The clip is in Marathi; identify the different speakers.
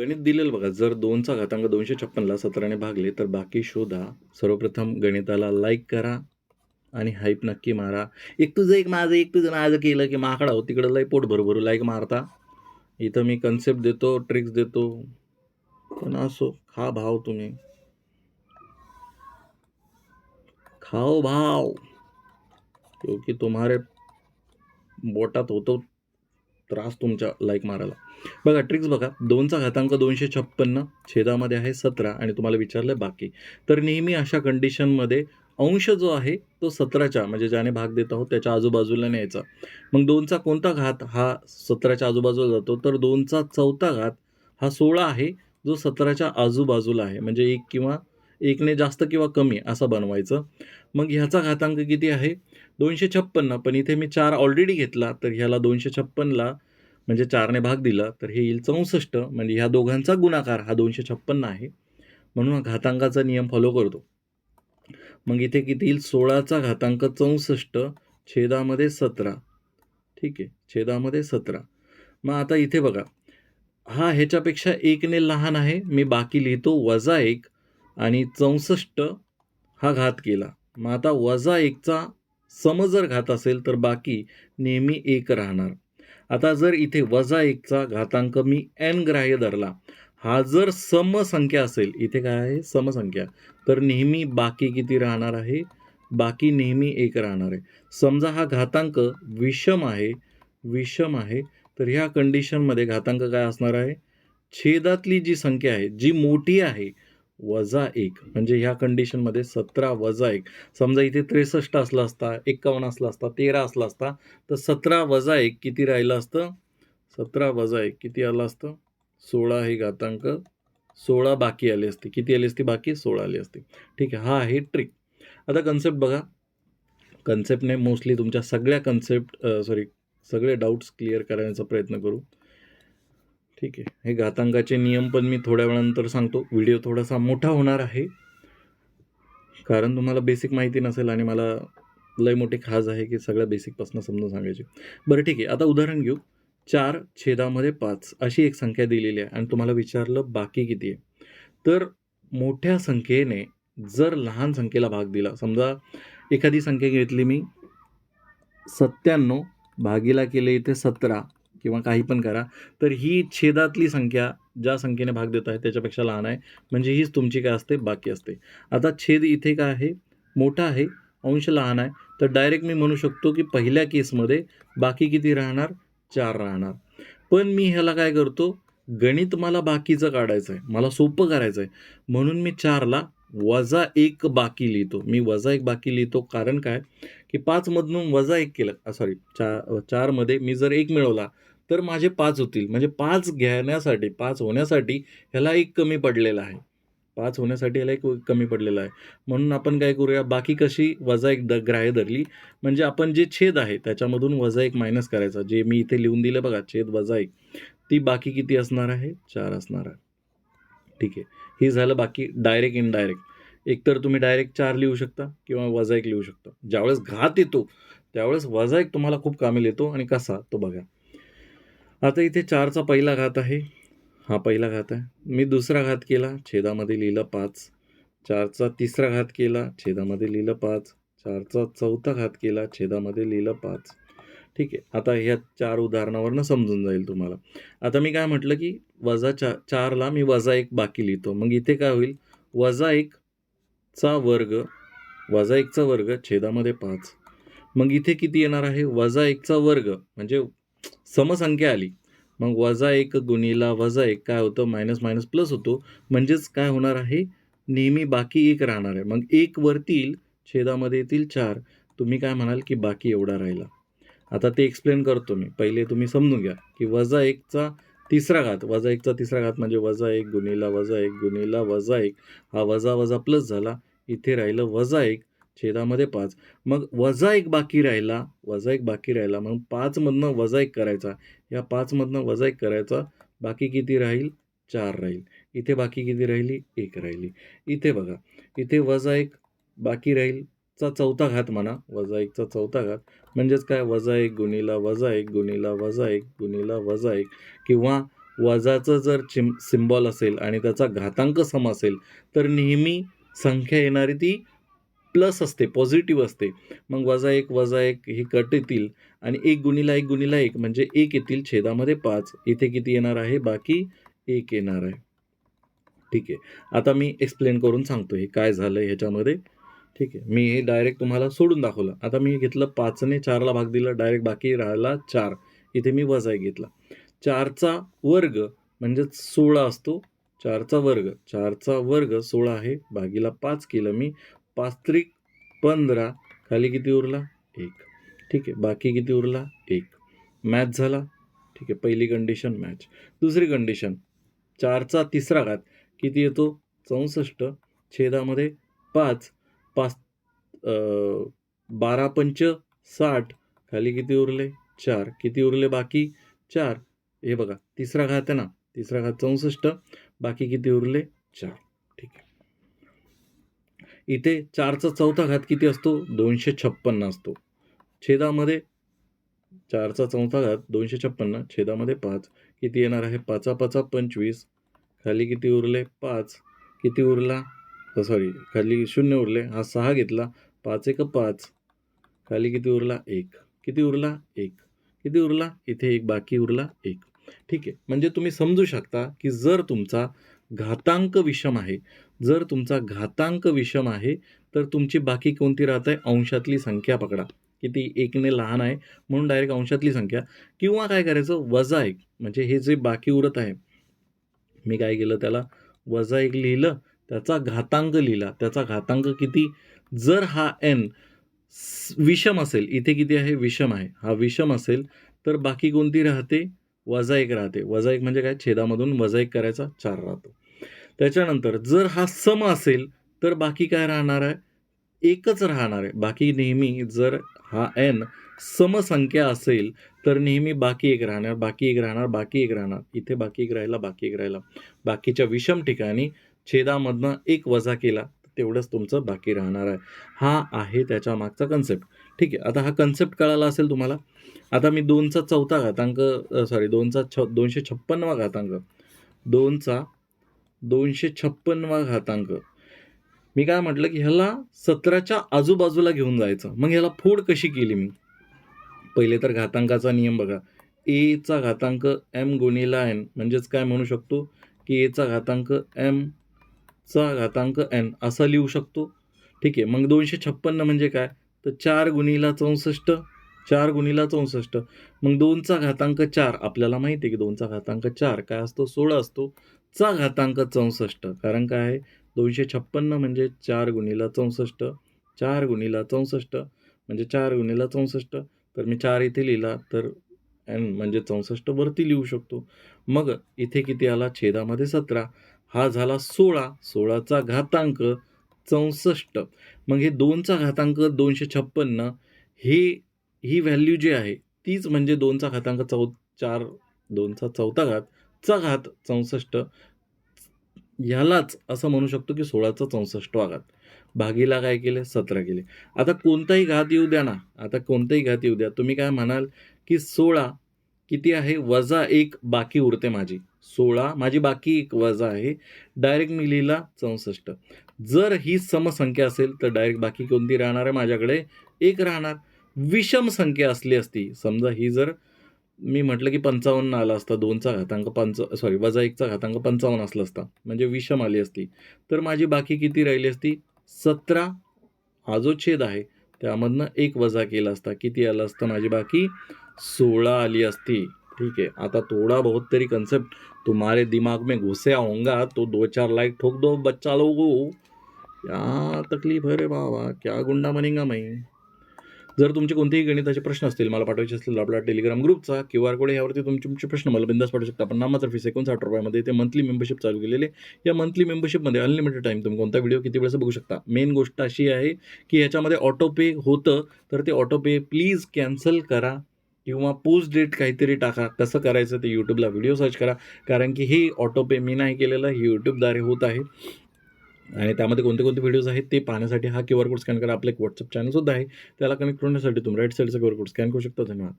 Speaker 1: गणित दिलेलं बघा जर दोनचा घातांक दोनशे छप्पनला सतराने भागले तर बाकी शोधा. सर्वप्रथम गणिताला लाईक करा आणि हाईप नक्की मारा. एक तुझं एक माझं एक तुझं माझं केलं की माकडा हो तिकडं लय पोट भरभरू लाईक मारता. इथं मी कन्सेप्ट देतो ट्रिक्स देतो. पण असो खा भाव तुम्ही. खाओ भाव. क्योंकि तुम्हारे बोटात होतो त्रास तुमच्या लाईक मारायला. बघा ट्रिक्स बघा. दोनचा घातांक दोनशे छप्पन्न छेदामध्ये आहे सतरा आणि तुम्हाला विचारलं बाकी. तर नेहमी अशा कंडिशनमध्ये अंश जो आहे तो सतराच्या म्हणजे ज्याने भाग देत आहोत त्याच्या आजूबाजूला न्यायचा. मग दोनचा कोणता घात हा सतराच्या आजूबाजूला जातो. तर दोनचा चौथा घात हा सोळा आहे जो सतराच्या आजूबाजूला आहे. म्हणजे एक किंवा एकने जास्त किंवा कमी असं बनवायचं. मग ह्याचा घातांक किती आहे? दोनशे छप्पन्न पण इथे मी चार ऑलरेडी घेतला तर ह्याला दोनशे छप्पनला म्हणजे चारने भाग दिला तर हे येईल चौसष्ट. म्हणजे ह्या दोघांचा गुणाकार हा दोनशे छप्पन्न आहे. म्हणून हा घातांकाचा नियम फॉलो करतो. मग इथे किती येईल? सोळाचा घातांक चौसष्ट छेदामध्ये सतरा. ठीक आहे छेदामध्ये सतरा. मग आता इथे बघा. हा ह्याच्यापेक्षा एकने लहान आहे मी बाकी लिहितो वजा एक आणि चौसष्ट हा घात केला. मग आता वजा एकचा सम जर घात असेल तर बाकी नेहमी एक राहणार. आता जर इथे वजा एकचा घातांक मी एन ग्राह्य धरला हा जर समसंख्या असेल इथे काय आहे? समसंख्या तर नेहमी बाकी किती राहणार आहे? बाकी नेहमी एक राहणार आहे. समजा हा घातांक विषम आहे विषम आहे तर ह्या कंडिशनमध्ये घातांक काय असणार आहे? छेदातली जी संख्या आहे जी मोठी आहे वजा एक. म्हणजे ह्या कंडिशनमध्ये सतरा वजा एक. समजा इथे त्रेसष्ट असला असता एक्कावन्न असला असता तेरा असला असता तर सतरा वजा एक किती राहिलं असतं? सतरा वजा एक किती आलं असतं? सोळा हे घातांक सोळा बाकी आली असते. किती आली असती? बाकी सोळा आली असते. ठीक आहे हा आहे ट्रिक आता कन्सेप्ट बघा. कन्सेप्टने मोस्टली तुमच्या सगळ्या कन्सेप्ट सॉरी सगळे डाऊट्स क्लिअर करण्याचा प्रयत्न करू. ठीक आहे. हे घातांकाचे नियम पण मी थोड्या वेळानंतर सांगतो. व्हिडिओ थोडासा मोठा होणार आहे. कारण तुम्हाला बेसिक माहिती नसेल आणि मला लय मोठी खाज आहे की सगळ्या बेसिकपासून समजून सांगायची. बरं ठीक आहे. आता उदाहरण घेऊ. चार छेदामध्ये पाच अशी एक संख्या दिलेली आहे. आणि तुम्हाला विचारलं बाकी किती आहे. तर मोठ्या संख्येने जर लहान संख्येला भाग दिला. समजा एखादी संख्या घेतली मी सत्त्याण्णव भागीला केले इथे सतरा. किंवा काही पण करा तर ही छेदातली संख्या ज्या संख्येने भाग देत आहे त्याच्यापेक्षा लहान आहे. म्हणजे हीच तुमची काय असते? बाकी असते. आता छेद इथे काय आहे? मोठा आहे अंश लहान आहे. तर डायरेक्ट मी म्हणू शकतो की पहिल्या केसमध्ये बाकी किती राहणार? चार राहणार. पण मी ह्याला काय करतो? गणित मला बाकीचं काढायचं आहे मला सोपं करायचं आहे म्हणून मी चारला वजा एक बाकी लिहितो. मी वजा एक बाकी लिहितो. कारण काय? की पाचमधून वजा एक केलं. सॉरी चा चारमध्ये मी जर एक मिळवला तर माझे पाच होतील. म्हणजे पाच घेण्यासाठी पाच होण्यासाठी ह्याला एक कमी पडलेला आहे. पाच होण्यासाठी ह्याला एक कमी पडलेला आहे. म्हणून आपण काय करूया बाकी कशी वजा एक द ग्राह्य धरली म्हणजे आपण जे छेद आहे त्याच्यामधून वजा एक मायनस करायचा. जे मी इथे लिहून दिलं बघा छेद वजा एक. ती बाकी किती असणार आहे? चार असणार आहे. ठीक आहे. हे झालं बाकी डायरेक्ट इनडायरेक्ट एकतर तुम्ही डायरेक्ट चार लिहू शकता किंवा वजा एक लिहू शकता. ज्यावेळेस घात येतो त्यावेळेस वजा एक तुम्हाला खूप कामी येतो आणि कसा? तो बघा. आता इथे चारचा पहिला घात आहे. हा पहिला घात आहे. मी दुसरा घात केला छेदामध्ये लिहिलं पाच. चारचा तिसरा घात केला छेदामध्ये लिहिलं पाच. चारचा चौथा घात केला छेदामध्ये लिहिलं पाच. ठीक आहे. आता ह्या चार उदाहरणावरनं समजून जाईल तुम्हाला. आता मी काय म्हटलं की वजा चा चारला मी वजा एक बाकी लिहितो. मग इथे काय होईल? वजा एक चा वर्ग वजा एकचा वर्ग छेदामध्ये पाच. मग इथे किती येणार आहे? वजा एकचा वर्ग म्हणजे समसंख्या आली. मग वजा एक गुणीला वजा एक काय होतं? मायनस मायनस प्लस होतो. म्हणजेच काय होणार आहे? नेहमी बाकी एक राहणार आहे. मग एक वरतील छेदामध्ये येतील चार. तुम्ही काय म्हणाल की बाकी एवढा राहिला? आता ते एक्सप्लेन करतो मी. पहिले तुम्ही समजून घ्या की वजा एकचा तिसरा घात वजा एकचा तिसरा घात म्हणजे वजा एक गुणीला वजा एक गुणीला वजा एक. हा वजा वजा प्लस झाला. इथे राहिलं वजा एक. छेदामध्ये पाच. मग वजा एक बाकी राहिला वजा एक बाकी राहिला मग पाचमधनं वजा एक करायचा. या पाचमधनं वजा एक करायचा बाकी किती राहील? चार राहील. इथे बाकी किती राहिली? एक राहिली. इथे बघा इथे वजा एक बाकी राहील चा चौथा घात म्हणा. वजा एकचा चौथा घात म्हणजेच काय? वजा एक गुणीला वजा एक गुणीला वजा एक गुणीला वजा एक. किंवा वजाचं जर चिम सिम्बॉल असेल आणि त्याचा घातांक सम असेल तर नेहमी संख्या येणारी ती प्लस असते पॉझिटिव्ह असते. मग वजा एक वजा एक ही कट येतील आणि एक गुणीला एक गुणीला एक म्हणजे एक येतील छेदामध्ये पाच. इथे किती येणार आहे? बाकी एक येणार आहे. ठीक आहे. आता मी एक्सप्लेन करून सांगतो हे काय झालं ह्याच्यामध्ये. ठीक आहे. मी हे डायरेक्ट तुम्हाला सोडून दाखवलं. आता मी घेतलं पाचने चारला भाग दिला. डायरेक्ट बाकी राहिला चार. इथे मी वजा एक घेतला. चारचा वर्ग म्हणजेच सोळा असतो. चारचा वर्ग. चारचा वर्ग सोळा आहे. भागीला पाच केलं मी. पाच त्रिक पंधरा. खाली किती उरला? एक. ठीक आहे. बाकी किती उरला? एक. मॅच झाला? ठीक आहे. पहिली कंडिशन मॅच दुसरी कंडिशन चारचा तिसरा घात. किती येतो? चौसष्ट. छेदामध्ये पाच. पाच बारा पंच साठ. खाली किती उरले? चार. किती उरले बाकी? चार. हे बघा. तिसरा घात आहे ना? तिसरा घात चौसष्ट. बाकी किती उरले? चार. इथे चारचा चौथा घात किती असतो? दोनशे छप्पन्न असतो. छेदामध्ये चारचा चौथा घात दोनशे छप्पन्न छेदामध्ये पाच. किती येणार आहे? पाचा पाचा पंचवीस. खाली किती उरले? पाच. किती उरला? सॉरी खाली शून्य उरले. हा सहा घेतला. पाच एक पाच. खाली किती उरला? एक. किती उरला? एक. किती उरला? इथे एक बाकी उरला एक. ठीक आहे. म्हणजे तुम्ही समजू शकता की जर तुमचा घातांक विषम आहे. जर तुमचा घातांक विषम आहे तर तुमची बाकी कोणती राहत? आहे अंशातली संख्या पकडा. किती? एकने लहान आहे म्हणून डायरेक्ट अंशातली संख्या. किंवा काय करायचं? वजा एक. म्हणजे हे जे बाकी उरत आहे. मी काय केलं त्याला? वजा एक लिहिलं त्याचा घातांक लिहिला. त्याचा घातांक किती? जर हा एन विषम असेल इथे किती आहे? विषम आहे. हा विषम असेल तर बाकी कोणती राहते? वजा एक राहते. वजा एक म्हणजे काय? छेदामधून वजा एक करायचा चार राहतो. त्याच्यानंतर जर हा सम असेल तर बाकी काय राहणार आहे? एकच राहणार आहे. बाकी नेहमी जर हा एन समसंख्या असेल तर नेहमी बाकी एक राहणार बाकी एक राहणार बाकी एक राहणार. इथे बाकी एक राहिला बाकी एक राहिला. बाकीच्या विषम ठिकाणी छेदामधनं एक वजा केला तेवढंच तुमचं बाकी राहणार आहे. हा आहे त्याच्या मागचा कन्सेप्ट ठीक आहे. आता हा कन्सेप्ट कळाला असेल तुम्हाला? आता मी दोनचा चौथा घातांक सॉरी दोनचा छ दोनशे छप्पन्नवा घातांक दोनचा दोनशे छप्पन्नवा घातांक मी काय म्हटलं की ह्याला सतराच्या आजूबाजूला घेऊन जायचं. मग ह्याला फोड कशी केली मी? पहिले तर घातांकाचा नियम बघा. एचा घातांक एम गुणिला एन. म्हणजेच काय म्हणू शकतो? की एचा घातांक एम चा घातांक एन असा लिहू शकतो. ठीक आहे मग दोनशे छप्पन्न म्हणजे काय? तर चार गुणिला चौसष्ट चार गुणिला चौसष्ट. मग दोनचा घातांक चार. आपल्याला माहिती आहे की दोनचा घातांक चार. काय असतो? सोळा असतो. चा घातांक चौसष्ट. कारण काय आहे? दोनशे छप्पन्न म्हणजे चार गुणिला चौसष्ट चार गुणिला चौसष्ट म्हणजे चार गुणिला चौसष्ट. तर मी चार इथे लिहिला तर एन म्हणजे चौसष्ट वरती लिहू शकतो. मग इथे किती आला? छेदामध्ये सतरा. हा झाला सोळा. सोळाचा घातांक चौसष्ट. मग हे दोनचा घातांक दोनशे छप्पन्न हे ही व्हॅल्यू जी आहे तीच म्हणजे दोनचा घातांक चौ चार दोनचा चौथा घात. चा घात चौसष्ट. ह्यालाच असं म्हणू शकतो की सोळाचा चौसष्टवा घात भागीला काय केले? सतरा केले. आता कोणताही घात येऊ द्या ना. आता कोणताही घात येऊ द्या. तुम्ही काय म्हणाल की सोळा किती आहे? वजा एक बाकी उरते माझी. सोळा माझी बाकी एक वजा आहे. डायरेक्ट मी लिहिला चौसष्ट. जर ही समसंख्या असेल तर डायरेक्ट बाकी कोणती राहणार आहे? माझ्याकडे एक राहणार. विषम संख्या असली असती. समजा ही जर मी म्हटलं की पंचावन्न आला असता दोनचा घातांक पंच सॉरी वजा एकचा घातांक पंचावन्न असला असता. म्हणजे विषम आली असती. तर माझी बाकी किती राहिली असती? सतरा. हा जो छेद आहे त्यामधनं एक वजा केला असता. किती आला असतं? माझी बाकी सोळा आली असती. ठीक है आता थोड़ा बहुत तरी कंसेप्ट तुम्हारे दिमाग में घुसे होगा तो दो चार लाइक ठोक दो बच्चा लोगो. क्या तकलीफ है रे बाबा? क्या गुंडा बनेगा मैं? जर तुमचे कोणतेही गणिताचे प्रश्न असतील मला पाठवायचे असतील आपला टेलिग्राम ग्रुपचा क्यू आर कोड यावरती तुमचे तुमचे प्रश्न मला बिंदास पाठवू शकता. पण नामातर्फे एकोणसाठ रुपयामध्ये ते मंथली मेंबरशिप चालू केलेले. या मंथली मेंबरशिपमध्ये अनलिमिटेड टाईम तुम्ही कोणता व्हिडिओ किती वेळेस बघू शकता. मेन गोष्ट अशी आहे की याच्यामध्ये ऑटो पे होतं तर ते ऑटो पे प्लीज कॅन्सल करा किंवा पोस्ट डेट काहीतरी टाका. कसं करायचं ते यूट्यूबला व्हिडिओ सर्च करा. कारण की हे ऑटो पे मी नाही केलेलं हे यूट्यूबद्वारे होत आहे. आणि त्यामध्ये कोणते कोणते व्हिडिओज आहेत ते पाहण्यासाठी हा क्यू आर कोड स्कॅन करा. आपलं एक व्हॉट्सअप चॅनलसुद्धा आहे. त्याला कनेक्ट होण्यासाठी तुम्ही राईट साईडचा क्यू आर कोड स्कॅन करू शकता. धन्यवाद.